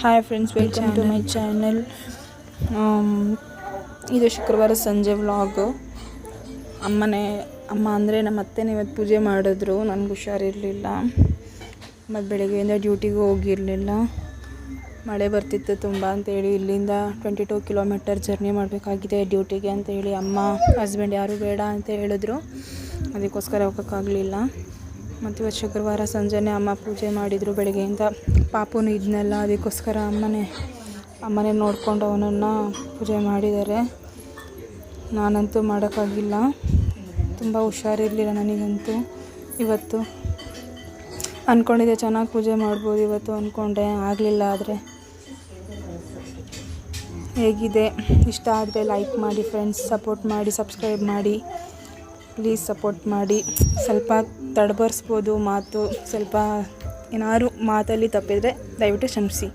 Hi friends welcome to my channel ಇದು ಶುಕ್ರವಾರ ಸಂಜೆ ವ್ಲಾಗು ಅಮ್ಮನೇ ಅಮ್ಮ ಅಂದರೆ ನಮ್ಮ ಅತ್ತೆನೇ ಇವತ್ತು ಪೂಜೆ ಮಾಡಿದ್ರು. ನನಗೆ ಹುಷಾರಿರಲಿಲ್ಲ. ಮತ್ತು ಬೆಳಗ್ಗೆಯಿಂದ ಡ್ಯೂಟಿಗೂ ಹೋಗಿರಲಿಲ್ಲ. ಮಳೆ ಬರ್ತಿತ್ತು ತುಂಬ ಅಂತೇಳಿ ಇಲ್ಲಿಂದ ಟ್ವೆಂಟಿ ಟೂ ಕಿಲೋಮೀಟರ್ ಜರ್ನಿ ಮಾಡಬೇಕಾಗಿದೆ ಡ್ಯೂಟಿಗೆ ಅಂತೇಳಿ ಅಮ್ಮ ಹಸ್ಬೆಂಡ್ ಯಾರೂ ಬೇಡ ಅಂತ ಹೇಳಿದ್ರು. ಅದಕ್ಕೋಸ್ಕರ ಹೋಗೋಕ್ಕಾಗಲಿಲ್ಲ. ಮತ್ತು ಇವತ್ತು ಶುಕ್ರವಾರ ಸಂಜೆನೇ ಅಮ್ಮ ಪೂಜೆ ಮಾಡಿದರು ಬೆಳಗ್ಗೆಯಿಂದ. ಪಾಪುನು ಇದನ್ನೆಲ್ಲ ಅದಕ್ಕೋಸ್ಕರ ಅಮ್ಮನೇ ಅಮ್ಮನೇ ನೋಡಿಕೊಂಡು ಅವನನ್ನು ಪೂಜೆ ಮಾಡಿದ್ದಾರೆ. ನಾನಂತೂ ಮಾಡೋಕ್ಕಾಗಿಲ್ಲ. ತುಂಬ ಹುಷಾರಿರಲಿಲ್ಲ ನನಗಂತೂ. ಇವತ್ತು ಅಂದ್ಕೊಂಡಿದ್ದೆ ಚೆನ್ನಾಗಿ ಪೂಜೆ ಮಾಡ್ಬೋದು, ಇವತ್ತು ಅಂದ್ಕೊಂಡೆ ಆಗಲಿಲ್ಲ ಆದರೆ. ಹೇಗಿದೆ? ಇಷ್ಟ ಆದರೆ ಲೈಕ್ ಮಾಡಿ ಫ್ರೆಂಡ್ಸ್ ಸಪೋರ್ಟ್ ಮಾಡಿ ಸಬ್ಸ್ಕ್ರೈಬ್ ಮಾಡಿ. ಪ್ಲೀಸ್ ಸಪೋರ್ಟ್ ಮಾಡಿ. ಸ್ವಲ್ಪ ತಡಬರ್ಸ್ಬೋದು ಮಾತು. ಸ್ವಲ್ಪ ಏನಾದ್ರು ಮಾತಲ್ಲಿ ತಪ್ಪಿದರೆ ದಯವಿಟ್ಟು ಕ್ಷಮಿಸಿ.